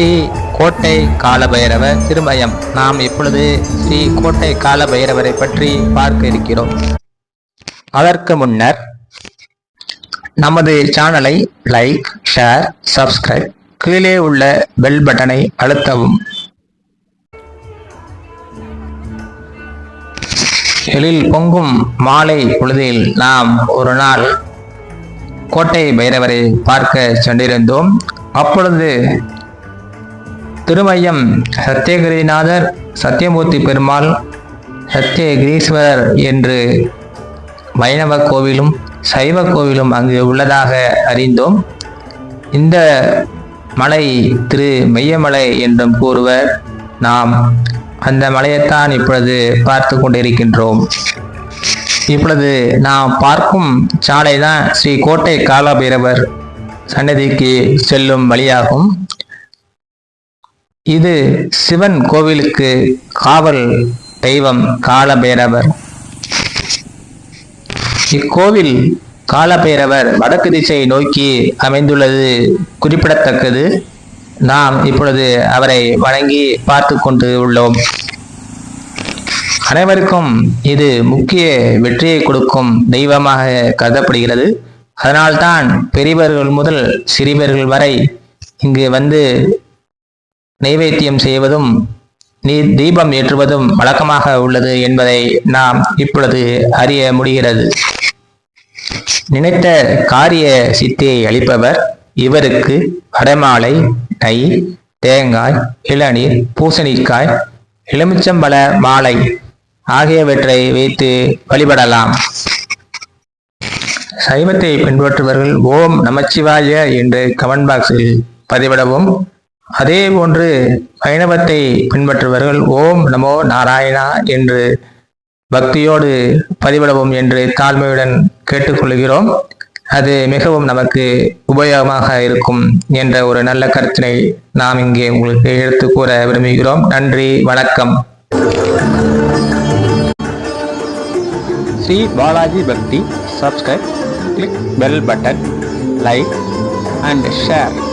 ஸ்ரீ கோட்டை காலபைரவர் திருமயம். நாம் இப்பொழுது ஸ்ரீ கோட்டை காலபைரவரை பற்றி பார்க்க இருக்கிறோம். அதற்கு முன்னர் நமது சேனலை லைக் ஷேர் சப்ஸ்கிரைப் கீழே உள்ள பெல் பட்டனை அழுத்தவும். எழில் பொங்கும் மாலை பொழுதில் நாம் ஒரு நாள் கோட்டை பைரவரை பார்க்க சென்றிருந்தோம். அப்பொழுது திருமையம் சத்தியகிரிநாதர் சத்தியமூர்த்தி பெருமாள் சத்தியகிரீஸ்வரர் என்று வைணவ கோவிலும் சைவ கோவிலும் அங்கு உள்ளதாக அறிந்தோம். இந்த மலை திரு மெய்யமலை என்றும் கூறுவர். நாம் அந்த மலையைத்தான் இப்பொழுது பார்த்து கொண்டிருக்கின்றோம். இப்பொழுது நாம் பார்க்கும் சாலை தான் ஸ்ரீ கோட்டை காலபைரவர் சன்னதிக்கு செல்லும் வழியாகும். இது சிவன் கோவிலுக்கு காவல் தெய்வம் காலபைரவர். இக்கோவில் காலபைரவர் வடக்கு திசையை நோக்கி அமைந்துள்ளது குறிப்பிடத்தக்கது. நாம் இப்பொழுது அவரை வணங்கி பார்த்து கொண்டு உள்ளோம். அனைவருக்கும் இது முக்கிய வெற்றியை கொடுக்கும் தெய்வமாக கருதப்படுகிறது. அதனால்தான் பெரியவர்கள் முதல் சிறியவர்கள் வரை இங்கு வந்து நைவேத்தியம் செய்வதும் நீ தீபம் ஏற்றுவதும் வழக்கமாக உள்ளது என்பதை நாம் இப்பொழுது அறிய முடிகிறது. நினைத்த காரிய சித்தியை அளிப்பவர் இவருக்கு வடமாலை நெய் தேங்காய் இளநீர் பூசணிக்காய் எலுமிச்சம்பழ மாலை ஆகியவற்றை வைத்து வழிபடலாம். சைவத்தை பின்பற்றுபவர்கள் ஓம் நமச்சிவாய என்று கமெண்ட் பாக்ஸில் பதிவிடவும். அதே போன்று வைணவத்தை பின்பற்றுபவர்கள் ஓம் நமோ நாராயணா என்று பக்தியோடு பதிவிடவும் என்று தாழ்மையுடன் கேட்டுக்கொள்கிறோம். அது மிகவும் நமக்கு உபயோகமாக இருக்கும் என்ற ஒரு நல்ல கருத்தினை நாம் இங்கே உங்களுக்கு எடுத்து கூற விரும்புகிறோம். நன்றி வணக்கம். Sri Balaji Bhakti. Subscribe click bell button like and share